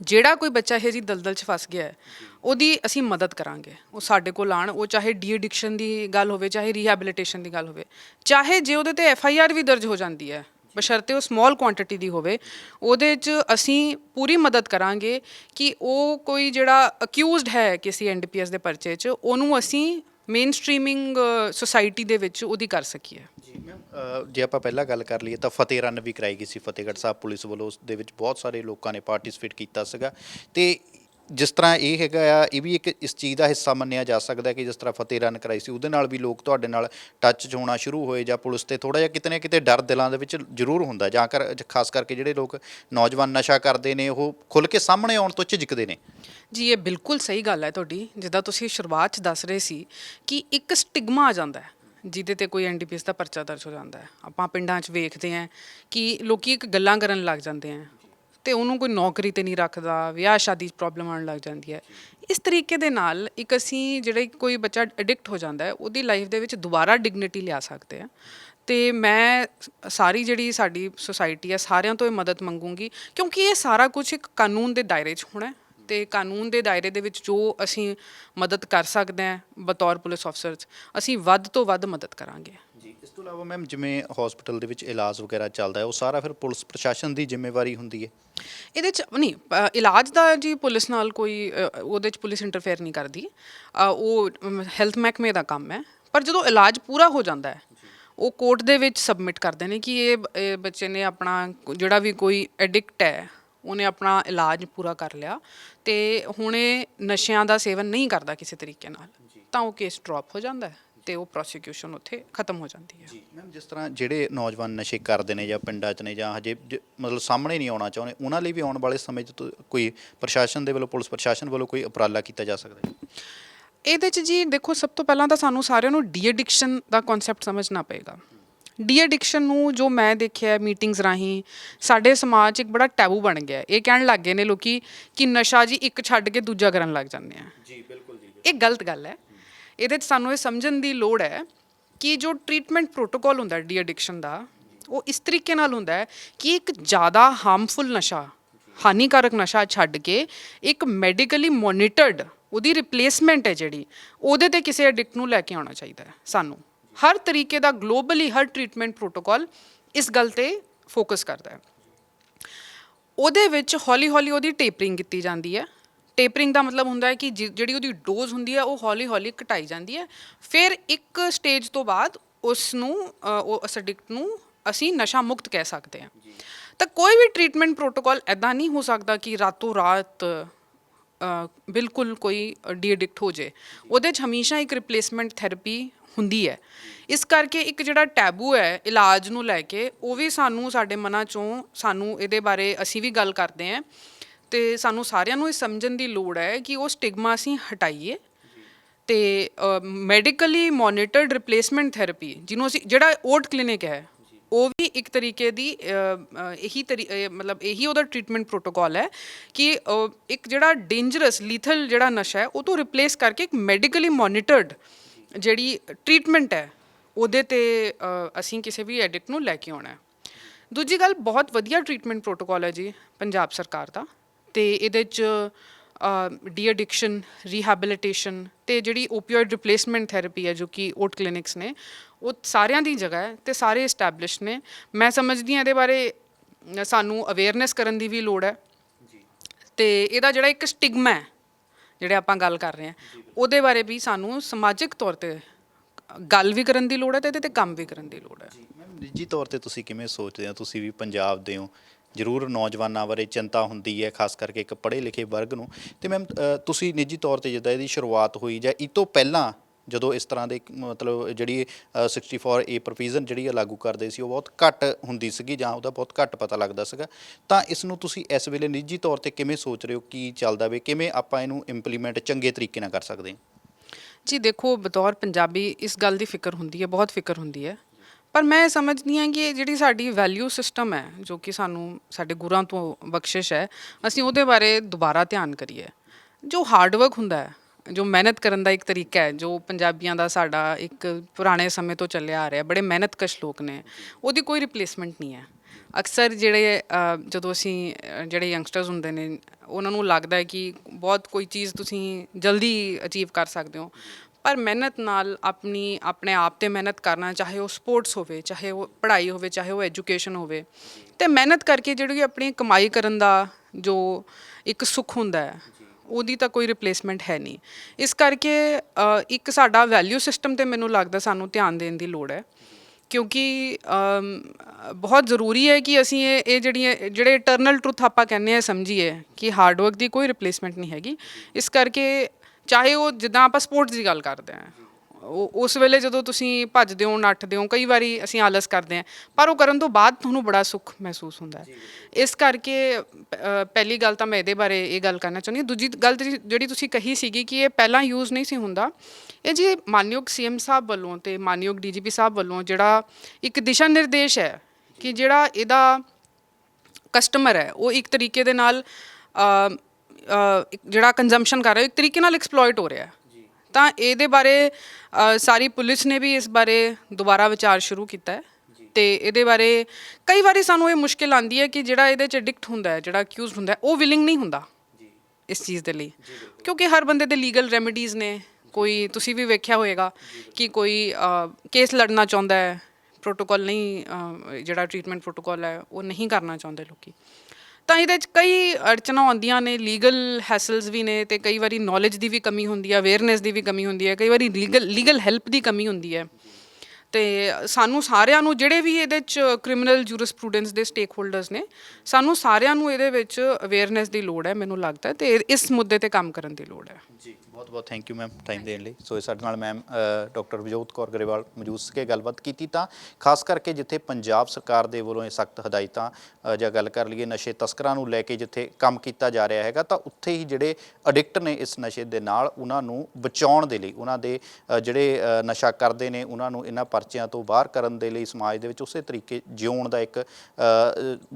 ਜਿਹੜਾ ਕੋਈ ਬੱਚਾ ਇਹ ਜੀ ਦਲਦਲ 'ਚ ਫਸ ਗਿਆ ਹੈ, ਉਹਦੀ ਅਸੀਂ ਮਦਦ ਕਰਾਂਗੇ। ਉਹ ਸਾਡੇ ਕੋਲ ਆਣ ਉਹ ਚਾਹੇ ਡੀ ਐਡਿਕਸ਼ਨ ਦੀ ਗੱਲ ਹੋਵੇ, ਚਾਹੇ ਰੀਹੈਬਿਲਿਟੇਸ਼ਨ ਦੀ ਗੱਲ ਹੋਵੇ, ਚਾਹੇ ਜੇ ਉਹਦੇ ਤੇ ਐਫ ਆਈ ਆਰ ਵੀ ਦਰਜ ਹੋ ਜਾਂਦੀ ਹੈ ਬਸ਼ਰਤੇ ਉਹ ਸਮਾਲ ਕੁਆਂਟੀਟੀ ਦੀ ਹੋਵੇ, ਉਹਦੇ 'ਚ ਅਸੀਂ ਪੂਰੀ ਮਦਦ ਕਰਾਂਗੇ ਕਿ ਉਹ ਕੋਈ ਜਿਹੜਾ ਅਕਿਊਜ਼ਡ ਹੈ ਕਿਸੇ ਐਨਡੀਪੀਐਸ ਦੇ ਪਰਚੇ 'ਚ, ਉਹਨੂੰ ਅਸੀਂ ਮੇਨ ਸਟ੍ਰੀਮਿੰਗ ਸੁਸਾਇਟੀ ਦੇ ਵਿੱਚ ਉਹਦੀ ਕਰ ਸਕੀਏ। ਜੀ ਮੈਮ ਜੇ ਆਪਾਂ ਪਹਿਲਾਂ ਗੱਲ ਕਰ ਲਈਏ ਤਾਂ ਫਤਿਹ ਰਨ ਵੀ ਕਰਾਈ ਗਈ ਸੀ ਫਤਿਹਗੜ੍ਹ ਸਾਹਿਬ ਪੁਲਿਸ ਵੱਲੋਂ, ਉਸ ਦੇ ਵਿੱਚ ਬਹੁਤ ਸਾਰੇ ਲੋਕਾਂ ਨੇ ਪਾਰਟਿਸਿਪੇਟ ਕੀਤਾ ਸੀਗਾ। ਤੇ ਜਿਸ ਤਰ੍ਹਾਂ ਇਹ ਹੈਗਾ ਆ, ਇਹ ਵੀ ਇੱਕ ਇਸ ਚੀਜ਼ ਦਾ ਹਿੱਸਾ ਮੰਨਿਆ ਜਾ ਸਕਦਾ ਕਿ ਜਿਸ ਤਰ੍ਹਾਂ ਫਤਿਹ ਰਨ ਕਰਾਈ ਸੀ, ਉਹਦੇ ਨਾਲ ਵੀ ਲੋਕ ਤੁਹਾਡੇ ਨਾਲ ਟੱਚ 'ਚ ਹੋਣਾ ਸ਼ੁਰੂ ਹੋਏ ਜਾਂ ਪੁਲਿਸ ਤੇ ਥੋੜਾ ਜਿਹਾ ਕਿਤੇ ਨਾ ਕਿਤੇ ਡਰ ਦਿਲਾਂ ਦੇ ਵਿੱਚ ਜ਼ਰੂਰ ਹੁੰਦਾ, ਜਾਂ ਕਰ, ਖਾਸ ਕਰਕੇ ਜਿਹੜੇ ਲੋਕ ਨੌਜਵਾਨ ਨਸ਼ਾ ਕਰਦੇ ਨੇ, ਉਹ ਖੁੱਲ ਕੇ ਸਾਹਮਣੇ ਆਉਣ ਤੋਂ ਝਿਜਕਦੇ ਨੇ। ਜੀ, ਇਹ ਬਿਲਕੁਲ ਸਹੀ ਗੱਲ ਹੈ ਤੁਹਾਡੀ, ਜਿੱਦਾਂ ਤੁਸੀਂ ਸ਼ੁਰੂਆਤ 'ਚ ਦੱਸ ਰਹੇ ਸੀ ਕਿ ਇੱਕ ਸਟਿਗਮਾ ਆ ਜਾਂਦਾ ਹੈ, ਜਿਹਦੇ ਤੇ ਕੋਈ ਐਨਡੀਪੀਐਸ ਦਾ ਪਰਚਾ ਦਰਜ ਹੋ ਜਾਂਦਾ ਹੈ। ਆਪਾਂ ਪਿੰਡਾਂ 'ਚ ਵੇਖਦੇ ਹਾਂ ਕਿ ਲੋਕੀ ਇੱਕ ਗੱਲਾਂ ਕਰਨ ਲੱਗ ਜਾਂਦੇ ਆ ਤੇ ਉਹਨੂੰ ਕੋਈ ਨੌਕਰੀ ਤੇ ਨਹੀਂ ਰੱਖਦਾ, ਵਿਆਹ ਸ਼ਾਦੀ 'ਚ ਪ੍ਰੋਬਲਮ ਆਉਣ ਲੱਗ ਜਾਂਦੀ ਹੈ। ਇਸ ਤਰੀਕੇ ਦੇ ਨਾਲ ਇੱਕ ਅਸੀਂ ਜਿਹੜੇ ਕੋਈ ਬੱਚਾ ਐਡਿਕਟ ਹੋ ਜਾਂਦਾ ਹੈ, ਉਹਦੀ ਲਾਈਫ ਦੇ ਵਿੱਚ ਦੁਬਾਰਾ ਡਿਗਨਿਟੀ ਲਿਆ ਸਕਦੇ ਆ ਤੇ ਮੈਂ ਸਾਰੀ ਜਿਹੜੀ ਸਾਡੀ ਸੁਸਾਇਟੀ ਹੈ, ਸਾਰਿਆਂ ਤੋਂ ਇਹ ਮਦਦ ਮੰਗੂੰਗੀ, ਕਿਉਂਕਿ ਇਹ ਸਾਰਾ ਕੁਝ ਇੱਕ ਕਾਨੂੰਨ ਦੇ ਦਾਇਰੇ 'ਚ ਹੋਣਾ ਹੈ। ਤੇ ਕਾਨੂੰਨ ਦੇ ਦਾਇਰੇ ਦੇ ਵਿੱਚ ਜੋ ਅਸੀਂ ਮਦਦ ਕਰ ਸਕਦੇ ਹਾਂ, ਬਤੌਰ ਪੁਲਿਸ ਅਫਸਰਸ ਅਸੀਂ ਵੱਧ ਤੋਂ ਵੱਧ ਮਦਦ ਕਰਾਂਗੇ। ਇਸ ਤੋਂ ਇਲਾਵਾ ਮੈਮ ਜਿਵੇਂ ਹਸਪੀਟਲ ਦੇ ਵਿੱਚ ਇਲਾਜ ਵਗੈਰਾ ਚੱਲਦਾ ਹੈ ਉਹ ਸਾਰਾ ਫਿਰ ਪੁਲਿਸ ਪ੍ਰਸ਼ਾਸਨ ਦੀ ਜ਼ਿੰਮੇਵਾਰੀ ਹੁੰਦੀ ਹੈ? ਇਹਦੇ ਚ ਨਹੀਂ ਅ, ਇਲਾਜ ਦਾ ਜੀ ਪੁਲਿਸ ਨਾਲ ਕੋਈ ਅ, ਉਹਦੇ ਚ ਪੁਲਿਸ ਇੰਟਰਫੇਅਰ ਨਹੀਂ ਕਰਦੀ। ਅ, ਉਹ ਹੈਲਥ ਮਹਿਕਮੇ ਦਾ ਕੰਮ ਹੈ। ਪਰ ਜਦੋਂ ਇਲਾਜ ਪੂਰਾ ਹੋ ਜਾਂਦਾ ਹੈ ਉਹ ਕੋਰਟ ਦੇ ਵਿੱਚ ਸਬਮਿਟ ਕਰਦੇ ਨੇ ਕਿ ਇਹ ਬ- ਇਹ ਬੱਚੇ ਨੇ ਆਪਣਾ ਜਿਹੜਾ ਵੀ ਕੋਈ ਐਡਿਕਟ ਹੈ ਉਹਨੇ ਆਪਣਾ ਇਲਾਜ ਪੂਰਾ ਕਰ ਲਿਆ ਤੇ ਹੁਣ ਇਹ ਨਸ਼ਿਆਂ ਦਾ ਸੇਵਨ ਨਹੀਂ ਕਰਦਾ ਕਿਸੇ ਤਰੀਕੇ ਨਾਲ ਤਾਂ ਉਹ ਕੇਸ ਡ੍ਰੌਪ ਹੋ ਜਾਂਦਾ ਹੈ। ਤੇ ਉਹ ਪ੍ਰੋਸੀਕਿਊਸ਼ਨ ਉੱਥੇ ਖਤਮ ਹੋ ਜਾਂਦੀ ਹੈ। ਜੀ ਮੈਮ ਜਿਸ ਤਰ੍ਹਾਂ ਜਿਹੜੇ ਨੌਜਵਾਨ ਨਸ਼ੇ ਕਰਦੇ ਨੇ ਜਾਂ ਪਿੰਡਾਂ 'ਚ ਨੇ ਜਾਂ ਹਜੇ ਜ- ਮਤਲਬ ਸਾਹਮਣੇ ਨਹੀਂ ਆਉਣਾ ਚਾਹੁੰਦੇ ਉਹਨਾਂ ਲਈ ਵੀ ਆਉਣ ਵਾਲੇ ਸਮੇਂ 'ਚ ਤੁ- ਕੋਈ ਪ੍ਰਸ਼ਾਸਨ ਦੇ ਵੱਲੋਂ ਪੁਲਿਸ ਪ੍ਰਸ਼ਾਸਨ ਵੱਲੋਂ ਕੋਈ ਉਪਰਾਲਾ ਕੀਤਾ ਜਾ ਸਕਦਾ ਹੈ? ਇਹਦੇ ਚ ਜੀ ਦੇਖੋ ਸਭ ਤੋਂ ਪਹਿਲਾਂ ਤਾਂ ਸਾਨੂੰ ਸਾਰਿਆਂ ਨੂੰ ਡੀ ਐਡਿਕਸ਼ਨ ਦਾ ਕਨਸੈਪਟ ਸਮਝਣਾ ਪਏਗਾ। ਡੀ ਐਡਿਕਸ਼ਨ ਨੂੰ ਜੋ ਮੈਂ ਦੇਖਿਆ ਮੀਟਿੰਗਸ ਰਾਹੀਂ ਸਾਡੇ ਸਮਾਜ 'ਚ ਇੱਕ ਬੜਾ ਟੈਬੂ ਬਣ ਗਿਆ ਹੈ। ਇਹ ਕਹਿਣ ਲੱਗ ਗਏ ਨੇ ਲੋਕੀ ਕਿ ਨਸ਼ਾ ਜੀ ਇੱਕ ਛੱਡ ਕੇ ਦੂਜਾ ਕਰਨ ਲੱਗ ਜਾਂਦੇ ਆ। ਜੀ ਬਿਲਕੁਲ ਜੀ ਇਹ ਗਲਤ ਗੱਲ ਹੈ। ਇਹਦੇ 'ਚ ਸਾਨੂੰ ਇਹ ਸਮਝਣ ਦੀ ਲੋੜ ਹੈ ਕਿ ਜੋ ਟ੍ਰੀਟਮੈਂਟ ਪ੍ਰੋਟੋਕੋਲ ਹੁੰਦਾ ਡੀ ਐਡਿਕਸ਼ਨ ਦਾ, ਉਹ ਇਸ ਤਰੀਕੇ ਨਾਲ ਹੁੰਦਾ ਹੈ ਕਿ ਇੱਕ ਜ਼ਿਆਦਾ ਹਾਰਮਫੁਲ ਨਸ਼ਾ, ਹਾਨੀਕਾਰਕ ਨਸ਼ਾ ਛੱਡ ਕੇ ਇੱਕ ਮੈਡੀਕਲੀ ਮੋਨੀਟਰਡ ਉਹਦੀ ਰਿਪਲੇਸਮੈਂਟ ਹੈ ਜਿਹੜੀ, ਉਹਦੇ ਤੇ ਕਿਸੇ ਐਡਿਕਟ ਨੂੰ ਲੈ ਕੇ ਆਉਣਾ ਚਾਹੀਦਾ ਹੈ ਸਾਨੂੰ। ਹਰ ਤਰੀਕੇ ਦਾ ਗਲੋਬਲੀ ਹਰ ਟ੍ਰੀਟਮੈਂਟ ਪ੍ਰੋਟੋਕਾਲ ਇਸ ਗੱਲ ਤੇ ਫੋਕਸ ਕਰਦਾ ਹੈ। ਉਹਦੇ ਵਿੱਚ ਹੌਲੀ ਹੌਲੀ ਉਹਦੀ ਟੇਪਰਿੰਗ ਕੀਤੀ ਜਾਂਦੀ ਹੈ। ਟੇਪਰਿੰਗ ਦਾ ਮਤਲਬ ਹੁੰਦਾ ਹੈ ਕਿ ਜਿ- ਜਿਹੜੀ ਉਹਦੀ ਡੋਜ਼ ਹੁੰਦੀ ਹੈ ਉਹ ਹੌਲੀ ਹੌਲੀ ਘਟਾਈ ਜਾਂਦੀ ਹੈ। ਫਿਰ ਇੱਕ ਸਟੇਜ ਤੋਂ ਬਾਅਦ ਉਸ ਨੂੰ ਅ, ਉਹ ਉਸ ਨੂੰ ਅਸੀਂ ਨਸ਼ਾ ਮੁਕਤ ਕਹਿ ਸਕਦੇ ਹਾਂ। ਤਾਂ ਕੋਈ ਵੀ ਟ੍ਰੀਟਮੈਂਟ ਪ੍ਰੋਟੋਕਾਲ ਐਦਾਂ ਨਹੀਂ ਹੋ ਸਕਦਾ ਕਿ ਰਾਤੋਂ ਰਾਤ ਅ, ਬਿਲਕੁਲ ਕੋਈ ਡੀ ਐਡਿਕਟ ਹੋ ਜੇ। ਉਹਦੇ 'ਚ ਹਮੇਸ਼ਾ ਇੱਕ ਰਿਪਲੇਸਮੈਂਟ ਥੈਰੇਪੀ ਹੁੰਦੀ ਹੈ। ਇਸ ਕਰਕੇ ਇੱਕ ਜਿਹੜਾ ਟੈਬੂ ਹੈ ਇਲਾਜ ਨੂੰ ਲੈ ਕੇ ਉਹ ਵੀ ਸਾਨੂੰ ਸਾਡੇ ਮਨਾਂ ਚੋਂ ਸਾਨੂੰ ਇਹਦੇ ਬਾਰੇ ਅਸੀਂ ਵੀ ਗੱਲ ਕਰਦੇ ਹਾਂ। ਤੇ ਸਾਨੂੰ ਸਾਰਿਆਂ ਨੂੰ ਇਹ ਸਮਝਣ ਦੀ ਲੋੜ ਹੈ ਕਿ ਉਹ ਸਟਿਗਮਾ ਅਸੀਂ ਹਟਾਈਏ ਤੇ ਮੈਡੀਕਲੀ ਮੋਨੀਟਰਡ ਰਿਪਲੇਸਮੈਂਟ ਥੈਰੇਪੀ ਜਿਹਨੂੰ ਅਸੀਂ, ਜਿਹੜਾ ਓਟ ਕਲੀਨਿਕ ਹੈ, ਉਹ ਵੀ ਇੱਕ ਤਰੀਕੇ ਦੀ ਇਹੀ ਤਰੀ ਮਤਲਬ ਇਹੀ ਉਹਦਾ ਟ੍ਰੀਟਮੈਂਟ ਪ੍ਰੋਟੋਕਾਲ ਹੈ ਕਿ ਇੱਕ ਜਿਹੜਾ ਡੇਂਜਰਸ ਲੀਥਲ ਜਿਹੜਾ ਨਸ਼ਾ ਹੈ, ਉਹ ਤੋਂ ਰਿਪਲੇਸ ਕਰਕੇ ਇੱਕ ਮੈਡੀਕਲੀ ਮੋਨੀਟਰਡ ਜਿਹੜੀ ਟ੍ਰੀਟਮੈਂਟ ਹੈ, ਉਹਦੇ ਤੇ ਅਸੀਂ ਕਿਸੇ ਵੀ ਐਡਿਕਟ ਨੂੰ ਲੈ ਕੇ ਆਉਣਾ ਹੈ। ਦੂਜੀ ਗੱਲ, ਬਹੁਤ ਵਧੀਆ ਟ੍ਰੀਟਮੈਂਟ ਪ੍ਰੋਟੋਕਾਲ ਹੈ ਜੀ, ਪੰਜਾਬ ਸਰਕਾਰ ਦਾ। ਤੇ ਇਹਦੇ ਚ ਡੀ ਐਡਿਕਸ਼ਨ ਰੀਹੈਬਿਲਿਟੇਸ਼ਨ ਤੇ ਜਿਹੜੀ ਓਪੀਓਇਡ ਰਿਪਲੇਸਮੈਂਟ ਥੈਰੇਪੀ ਹੈ ਜੋ ਕਿ ਓਟ ਕਲੀਨਿਕਸ ਨੇ ਉਹ ਸਾਰਿਆਂ ਦੀ ਜਗ੍ਹਾ ਹੈ ਤੇ ਸਾਰੇ ਐਸਟੈਬਲਿਸ਼ ਨੇ। ਮੈਂ ਸਮਝਦੀ ਹਾਂ ਇਹਦੇ ਬਾਰੇ ਸਾਨੂੰ ਅਵੇਅਰਨੈਸ ਕਰਨ ਦੀ ਵੀ ਲੋੜ ਹੈ। ਤੇ ਇਹਦਾ ਜਿਹੜਾ ਇੱਕ ਸਟਿਗਮਾ ਹੈ ਜਿਹੜੇ ਆਪਾਂ ਗੱਲ ਕਰ ਰਹੇ ਹਾਂ ਉਹਦੇ ਬਾਰੇ ਵੀ ਸਾਨੂੰ ਸਮਾਜਿਕ ਤੌਰ ਤੇ ਗੱਲ ਵੀ ਕਰਨ ਦੀ ਲੋੜ ਹੈ ਤੇ ਇਹਦੇ ਤੇ ਕੰਮ ਵੀ ਕਰਨ ਦੀ ਲੋੜ ਹੈ। ਮੈਮ ਨਿੱਜੀ ਤੌਰ ਤੇ ਤੁਸੀਂ ਕਿਵੇਂ ਸੋਚਦੇ ਹੋ? ਤੁਸੀਂ ਵੀ ਪੰਜਾਬ ਦੇ ਹੋ। ਜ਼ਰੂਰ ਨੌਜਵਾਨਾਂ ਬਾਰੇ ਚਿੰਤਾ ਹੁੰਦੀ ਹੈ ਖਾਸ ਕਰਕੇ ਇੱਕ ਪੜ੍ਹੇ ਲਿਖੇ ਵਰਗ ਨੂੰ। ਤੇ ਮੈਮ ਤੁਸੀਂ ਨਿੱਜੀ ਤੌਰ ਤੇ ਜਿੱਦਾਂ ਇਹਦੀ ਸ਼ੁਰੂਆਤ ਹੋਈ ਜਾਂ ਇਹ ਤੋਂ ਪਹਿਲਾਂ ਜਦੋਂ ਇਸ ਤਰ੍ਹਾਂ ਦੇ ਮਤਲਬ ਜਿਹੜੀ ਅ, 64 ਏ ਪ੍ਰੋਵੀਜ਼ਨ ਜਿਹੜੀ ਆ ਲਾਗੂ ਕਰਦੇ ਸੀ ਉਹ ਬਹੁਤ ਘੱਟ ਹੁੰਦੀ ਸੀਗੀ ਜਾਂ ਉਹਦਾ ਬਹੁਤ ਘੱਟ ਪਤਾ ਲੱਗਦਾ ਸੀਗਾ। ਤਾਂ ਇਸ ਨੂੰ ਤੁਸੀਂ ਇਸ ਵੇਲੇ ਨਿੱਜੀ ਤੌਰ ਤੇ ਕਿਵੇਂ ਸੋਚ ਰਹੇ ਹੋ? ਕੀ ਚੱਲਦਾ ਵੇ ਕਿਵੇਂ ਆਪਾਂ ਇਹਨੂੰ ਇੰਪਲੀਮੈਂਟ ਚੰਗੇ ਤਰੀਕੇ ਨਾਲ ਕਰ ਸਕਦੇ ਹਾਂ? ਜੀ ਦੇਖੋ ਬਤੌਰ ਪੰਜਾਬੀ ਇਸ ਗੱਲ ਦੀ ਫਿਕਰ ਹੁੰਦੀ ਹੈ ਬਹੁਤ ਫਿਕਰ ਹੁੰਦੀ ਹੈ। ਪਰ ਮੈਂ ਇਹ ਸਮਝਦੀ ਹਾਂ ਕਿ ਇਹ ਜਿਹੜੀ ਸਾਡੀ ਵੈਲਿਊ ਸਿਸਟਮ ਹੈ, ਜੋ ਕਿ ਸਾਨੂੰ ਸਾਡੇ ਗੁਰਾਂ ਤੋਂ ਬਖਸ਼ਿਸ਼ ਹੈ, ਅਸੀਂ ਉਹਦੇ ਬਾਰੇ ਦੁਬਾਰਾ ਧਿਆਨ ਕਰੀਏ। ਜੋ ਹਾਰਡ ਵਰਕ ਹੁੰਦਾ ਹੈ, ਜੋ ਮਿਹਨਤ ਕਰਨ ਦਾ ਇੱਕ ਤਰੀਕਾ ਹੈ, ਜੋ ਪੰਜਾਬੀਆਂ ਦਾ ਸਾਡਾ ਇੱਕ ਪੁਰਾਣੇ ਸਮੇਂ ਤੋਂ ਚੱਲਿਆ ਆ ਰਿਹਾ, ਬੜੇ ਮਿਹਨਤਕਸ਼ ਲੋਕ ਨੇ, ਉਹਦੀ ਕੋਈ ਰਿਪਲੇਸਮੈਂਟ ਨਹੀਂ ਹੈ। ਅਕਸਰ ਜਿਹੜੇ ਜਦੋਂ ਅਸੀਂ ਜਿਹੜੇ ਯੰਗਸਟਰਸ ਹੁੰਦੇ ਨੇ, ਉਹਨਾਂ ਨੂੰ ਲੱਗਦਾ ਹੈ ਕਿ ਬਹੁਤ ਕੋਈ ਚੀਜ਼ ਤੁਸੀਂ ਜਲਦੀ ਅਚੀਵ ਕਰ ਸਕਦੇ ਹੋ। ਪਰ ਮਿਹਨਤ ਨਾਲ ਆਪਣੀ, ਆਪਣੇ ਆਪ ਤੇ ਮਿਹਨਤ ਕਰਨਾ, ਚਾਹੇ ਉਹ ਸਪੋਰਟਸ ਹੋਵੇ, ਚਾਹੇ ਉਹ ਪੜ੍ਹਾਈ ਹੋਵੇ, ਚਾਹੇ ਉਹ ਐਜੂਕੇਸ਼ਨ ਹੋਵੇ, ਤੇ ਮਿਹਨਤ ਕਰਕੇ ਜਿਹੜੀ ਆਪਣੀ ਕਮਾਈ ਕਰਨ ਦਾ ਜੋ ਇੱਕ ਸੁੱਖ ਹੁੰਦਾ ਹੈ, ਉਹਦੀ ਤਾਂ ਕੋਈ ਰਿਪਲੇਸਮੈਂਟ ਹੈ ਨਹੀਂ। ਇਸ ਕਰਕੇ ਇੱਕ ਸਾਡਾ ਵੈਲਿਊ ਸਿਸਟਮ ਤੇ ਮੈਨੂੰ ਲੱਗਦਾ ਸਾਨੂੰ ਧਿਆਨ ਦੇਣ ਦੀ ਲੋੜ ਹੈ, ਕਿਉਂਕਿ ਬਹੁਤ ਜ਼ਰੂਰੀ ਹੈ ਕਿ ਅਸੀਂ ਇਹ ਇਹ ਜਿਹੜੀਆਂ, ਜਿਹੜੇ ਇਟਰਨਲ ਟਰੁੱਥ ਆਪਾਂ ਕਹਿੰਦੇ ਆ ਸਮਝੀਏ, ਕਿ ਹਾਰਡ ਵਰਕ ਦੀ ਕੋਈ ਰਿਪਲੇਸਮੈਂਟ ਨਹੀਂ ਹੈਗੀ। ਇਸ ਕਰਕੇ ਚਾਹੇ ਉਹ ਜਿੱਦਾਂ ਆਪਾਂ ਸਪੋਰਟਸ ਦੀ ਗੱਲ ਕਰਦੇ ਆ ਉਹ ਉਸ ਵੇਲੇ ਜਦੋਂ ਤੁਸੀਂ ਭੱਜਦੇ ਹੋ ਨੱਠਦੇ ਹੋ ਕਈ ਵਾਰੀ ਅਸੀਂ ਆਲਸ ਕਰਦੇ ਹਾਂ ਪਰ ਉਹ ਕਰਨ ਤੋਂ ਬਾਅਦ ਤੁਹਾਨੂੰ ਬੜਾ ਸੁੱਖ ਮਹਿਸੂਸ ਹੁੰਦਾ ਹੈ। ਇਸ ਕਰਕੇ ਅ, ਪਹਿਲੀ ਗੱਲ ਤਾਂ ਮੈਂ ਇਹਦੇ ਬਾਰੇ ਇਹ ਗੱਲ ਕਰਨਾ ਚਾਹੁੰਦੀ ਹਾਂ। ਦੂਜੀ ਗੱਲ ਜਿਹੜੀ- ਜਿਹੜੀ ਤੁਸੀਂ ਕਹੀ ਸੀਗੀ ਕਿ ਇਹ ਪਹਿਲਾਂ ਯੂਜ਼ ਨਹੀਂ ਸੀ ਹੁੰਦਾ ਇਹ ਜੀ ਮਾਨਯੋਗ ਸੀਐਮ ਸਾਹਿਬ ਵੱਲੋਂ ਤੇ ਮਾਨਯੋਗ ਡੀਜੀਪੀ ਸਾਹਿਬ ਵੱਲੋਂ ਜਿਹੜਾ ਇੱਕ ਦਿਸ਼ਾ ਨਿਰਦੇਸ਼ ਹੈ ਕਿ ਜਿਹੜਾ ਇਹਦਾ ਕਸਟਮਰ ਹੈ ਉਹ ਇੱਕ ਤਰੀਕੇ ਦੇ ਨਾਲ ਜਿਹੜਾ ਕੰਜ਼ੰਪਸ਼ਨ ਕਰ ਰਿਹਾ ਇੱਕ ਤਰੀਕੇ ਨਾਲ ਐਕਸਪਲੋਇਟ ਹੋ ਰਿਹਾ ਹੈ। ਤਾਂ ਇਹਦੇ ਬਾਰੇ ਸਾਰੀ ਪੁਲਿਸ ਨੇ ਵੀ ਇਸ ਬਾਰੇ ਦੁਬਾਰਾ ਵਿਚਾਰ ਸ਼ੁਰੂ ਕੀਤਾ ਹੈ। ਤੇ ਇਹਦੇ ਬਾਰੇ ਕਈ ਵਾਰੀ ਸਾਨੂੰ ਇਹ ਮੁਸ਼ਕਿਲ ਆਂਦੀ ਹੈ ਕਿ ਜਿਹੜਾ ਇਹਦੇ ਚ ਐਡਿਕਟ ਹੁੰਦਾ ਹੈ ਜਿਹੜਾ ਅਕਿਊਜ਼ਡ ਹੁੰਦਾ ਹੈ ਉਹ ਵਿਲਿੰਗ ਨਹੀਂ ਹੁੰਦਾ ਇਸ ਚੀਜ਼ ਦੇ ਲਈ। ਕਿਉਂਕਿ ਹਰ ਬੰਦੇ ਦੇ ਲੀਗਲ ਰੈਮੇਡੀਜ਼ ਨੇ। ਕੋਈ ਤੁਸੀਂ ਵੀ ਵੇਖਿਆ ਹੋਵੇਗਾ ਕਿ ਕੋਈ ਕੇਸ ਲੜਨਾ ਚਾਹੁੰਦਾ ਹੈ ਪ੍ਰੋਟੋਕਾਲ ਨਹੀਂ ਜਿਹੜਾ ਟ੍ਰੀਟਮੈਂਟ ਪ੍ਰੋਟੋਕਾਲ ਹੈ ਉਹ ਨਹੀਂ ਕਰਨਾ ਚਾਹੁੰਦੇ ਲੋਕੀ। ਤਾਂ ਇਹਦੇ ਚ ਕਈ ਅੜਚਣਾਂ ਆਉਂਦੀਆਂ ਨੇ ਲੀਗਲ ਹੈਸਲਸ ਵੀ ਨੇ ਤੇ ਕਈ ਵਾਰੀ ਨੌਲੇਜ ਦੀ ਵੀ ਕਮੀ ਹੁੰਦੀ ਹੈ ਅਵੇਅਰਨੈਸ ਦੀ ਵੀ ਕਮੀ ਹੁੰਦੀ ਹੈ ਕਈ ਵਾਰੀ ਲੀਗਲ ਲੀਗਲ ਹੈਲਪ ਦੀ ਕਮੀ ਹੁੰਦੀ ਹੈ ਤੇ ਸਾਨੂੰ ਸਾਰਿਆਂ ਨੂੰ ਜਿਹੜੇ ਵੀ ਇਹਦੇ ਚ ਕ੍ਰਿਮੀਨਲ ਜੂਰਿਸਪ੍ਰੂਡੈਂਸ ਦੇ ਸਟੇਕ ਹੋਲਡਰਸ ਨੇ, ਸਾਨੂੰ ਸਾਰਿਆਂ ਨੂੰ ਇਹਦੇ ਵਿੱਚ ਅਵੇਅਰਨੈਸ ਦੀ ਲੋੜ ਹੈ, ਮੈਨੂੰ ਲੱਗਦਾ ਹੈ, ਤੇ ਇਸ ਮੁੱਦੇ ਤੇ ਕੰਮ ਕਰਨ ਦੀ ਲੋੜ ਹੈ। ਜੀ, ਬਹੁਤ ਬਹੁਤ ਥੈਂਕ ਯੂ ਮੈਮ ਟਾਈਮ ਦੇਣ ਲਈ। ਸੋ ਇਹ ਸਾਡੇ ਨਾਲ ਮੈਮ ਡਾਕਟਰ ਵਿਜੋਤ ਕੌਰ ਗਰੇਵਾਲ ਮੌਜੂਦ ਸੀਗੇ, ਗੱਲਬਾਤ ਕੀਤੀ ਤਾਂ, ਖਾਸ ਕਰਕੇ ਜਿੱਥੇ ਪੰਜਾਬ ਸਰਕਾਰ ਦੇ ਵੱਲੋਂ ਇਹ ਸਖਤ ਹਦਾਇਤਾਂ ਜਾਂ ਗੱਲ ਕਰ ਲਈਏ ਨਸ਼ੇ ਤਸਕਰਾਂ ਨੂੰ ਲੈ ਕੇ ਜਿੱਥੇ ਕੰਮ ਕੀਤਾ ਜਾ ਰਿਹਾ ਹੈਗਾ, ਤਾਂ ਉੱਥੇ ਹੀ ਜਿਹੜੇ ਅਡਿਕਟ ਨੇ ਇਸ ਨਸ਼ੇ ਦੇ ਨਾਲ, ਉਹਨਾਂ ਨੂੰ ਬਚਾਉਣ ਦੇ ਲਈ, ਉਹਨਾਂ ਦੇ ਜਿਹੜੇ ਨਸ਼ਾ ਕਰਦੇ ਨੇ, ਉਹਨਾਂ ਨੂੰ ਇਹਨਾਂ ਪਰ ਪਰਚਿਆਂ ਤੋਂ ਬਾਹਰ ਕਰਨ ਦੇ ਲਈ, ਸਮਾਜ ਦੇ ਵਿੱਚ ਉਸੇ ਤਰੀਕੇ ਜਿਉਣ ਦਾ ਇੱਕ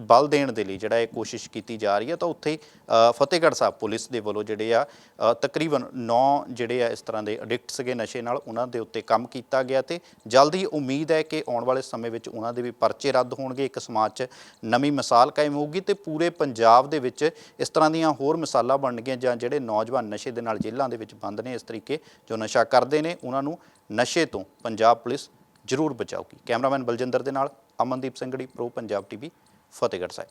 ਬਲ ਦੇਣ ਦੇ ਲਈ ਜਿਹੜਾ ਇਹ ਕੋਸ਼ਿਸ਼ ਕੀਤੀ ਜਾ ਰਹੀ ਹੈ, ਤਾਂ ਉੱਥੇ ਫਤਿਹਗੜ੍ਹ ਸਾਹਿਬ ਪੁਲਿਸ ਦੇ ਵੱਲੋਂ ਜਿਹੜੇ ਆ ਤਕਰੀਬਨ 9 ਜਿਹੜੇ ਆ ਇਸ ਤਰ੍ਹਾਂ ਦੇ ਐਡਿਕਟ ਸੀਗੇ ਨਸ਼ੇ ਨਾਲ, ਉਹਨਾਂ ਦੇ ਉੱਤੇ ਕੰਮ ਕੀਤਾ ਗਿਆ ਤੇ ਜਲਦੀ ਉਮੀਦ ਹੈ ਕਿ ਆਉਣ ਵਾਲੇ ਸਮੇਂ ਵਿੱਚ ਉਹਨਾਂ ਦੇ ਵੀ ਪਰਚੇ ਰੱਦ ਹੋਣਗੇ, ਇੱਕ ਸਮਾਜ 'ਚ ਨਵੀਂ ਮਿਸਾਲ ਕਾਇਮ ਹੋਊਗੀ ਤੇ ਪੂਰੇ ਪੰਜਾਬ ਦੇ ਵਿੱਚ ਇਸ ਤਰ੍ਹਾਂ ਦੀਆਂ ਹੋਰ ਮਿਸਾਲਾਂ ਬਣਨਗੀਆਂ ਜਾਂ ਜਿਹੜੇ ਨੌਜਵਾਨ ਨਸ਼ੇ ਦੇ ਨਾਲ ਜੇਲ੍ਹਾਂ ਦੇ ਵਿੱਚ ਬੰਦ ਨੇ, ਇਸ ਤਰੀਕੇ ਜੋ ਨਸ਼ਾ ਕਰਦੇ ਨੇ, ਉਹਨਾਂ ਨੂੰ ਨਸ਼ੇ ਤੋਂ ਪੰਜਾਬ ਪੁਲਿਸ ਜ਼ਰੂਰ ਬਚਾਊਗੀ ਕੈਮਰਾਮੈਨ ਬਲਜਿੰਦਰ ਦੇ ਨਾਲ ਅਮਨਦੀਪ ਸਿੰਘੜੀ ਪ੍ਰੋ ਪੰਜਾਬ ਟੀਵੀ ਫਤਿਹਗੜ੍ਹ ਸਾਹਿਬ।